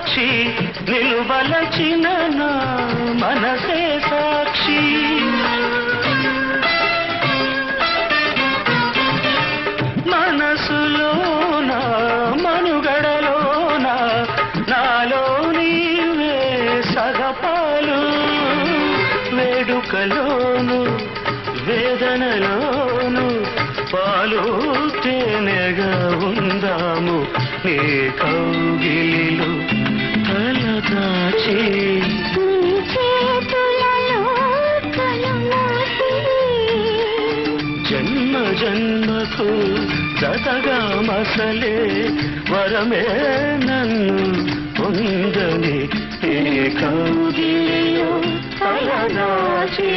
వచ్చి నిలువలచిన నా మనసే సాక్షి. వేదనలోను పాలు తేనెగా ఉందాము నీ కౌగిలిలో. జన్మ జన్మకు జతగా మసలే వరమే నన్ను పొందని ఏ కౌదిలో తలదాచే